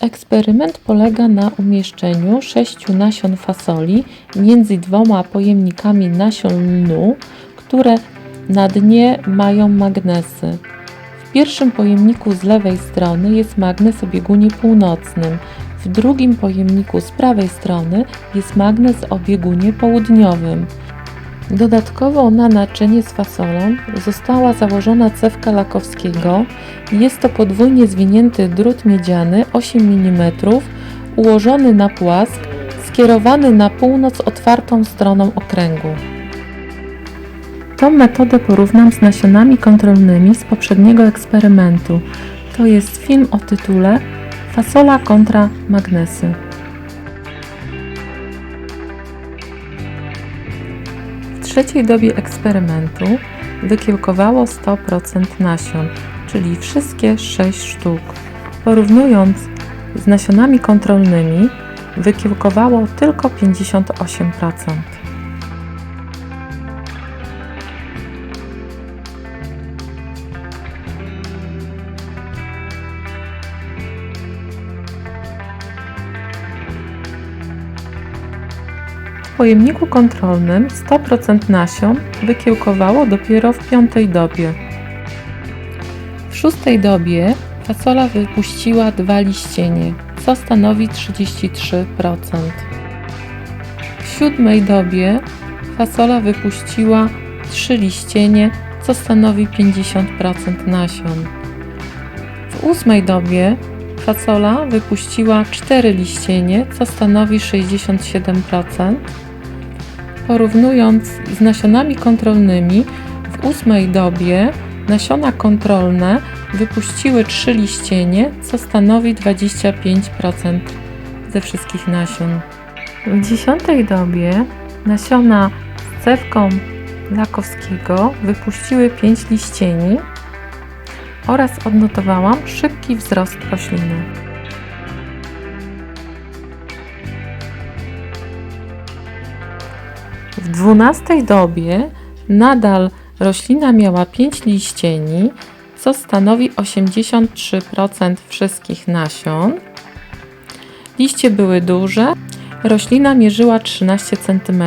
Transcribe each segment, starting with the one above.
Eksperyment polega na umieszczeniu sześciu nasion fasoli między dwoma pojemnikami nasion lnu, które na dnie mają magnesy. W pierwszym pojemniku z lewej strony jest magnes o biegunie północnym, w drugim pojemniku z prawej strony jest magnes o biegunie południowym. Dodatkowo na naczynie z fasolą została założona cewka Lakowskiego. Jest to podwójnie zwinięty drut miedziany 8 mm, ułożony na płask, skierowany na północ otwartą stroną okręgu. Tą metodę porównam z nasionami kontrolnymi z poprzedniego eksperymentu. To jest film o tytule Fasola kontra magnesy. Trzeciej dobie eksperymentu wykiełkowało 100% nasion, czyli wszystkie 6 sztuk. Porównując z nasionami kontrolnymi, wykiełkowało tylko 58%. Pojemniku kontrolnym 100% nasion wykiełkowało dopiero w piątej dobie. W szóstej dobie fasola wypuściła dwa liścienie, co stanowi 33%. W siódmej dobie fasola wypuściła trzy liścienie, co stanowi 50% nasion. W ósmej dobie fasola wypuściła cztery liścienie, co stanowi 67%. Porównując z nasionami kontrolnymi, w ósmej dobie nasiona kontrolne wypuściły trzy liścienie, co stanowi 25% ze wszystkich nasion. W dziesiątej dobie nasiona z cewką Lakowskiego wypuściły 5 liścieni oraz odnotowałam szybki wzrost rośliny. W dwunastej dobie nadal roślina miała 5 liścieni, co stanowi 83% wszystkich nasion. Liście były duże, roślina mierzyła 13 cm.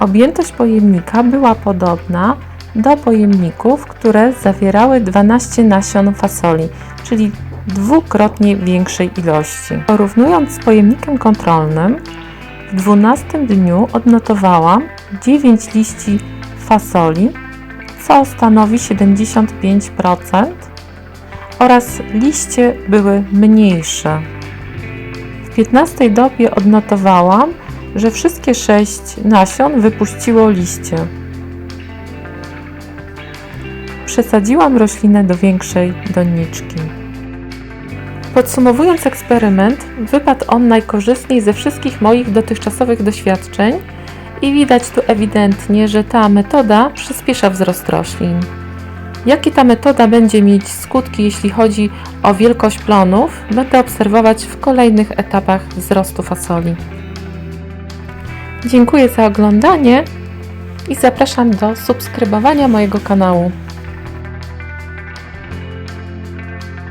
Objętość pojemnika była podobna do pojemników, które zawierały 12 nasion fasoli, czyli dwukrotnie większej ilości. Porównując z pojemnikiem kontrolnym, w 12 dniu odnotowałam 9 liści fasoli, co stanowi 75% oraz liście były mniejsze. W 15 dobie odnotowałam, że wszystkie 6 nasion wypuściło liście. Przesadziłam roślinę do większej doniczki. Podsumowując eksperyment, wypadł on najkorzystniej ze wszystkich moich dotychczasowych doświadczeń i widać tu ewidentnie, że ta metoda przyspiesza wzrost roślin. Jakie ta metoda będzie mieć skutki, jeśli chodzi o wielkość plonów, będę obserwować w kolejnych etapach wzrostu fasoli. Dziękuję za oglądanie i zapraszam do subskrybowania mojego kanału.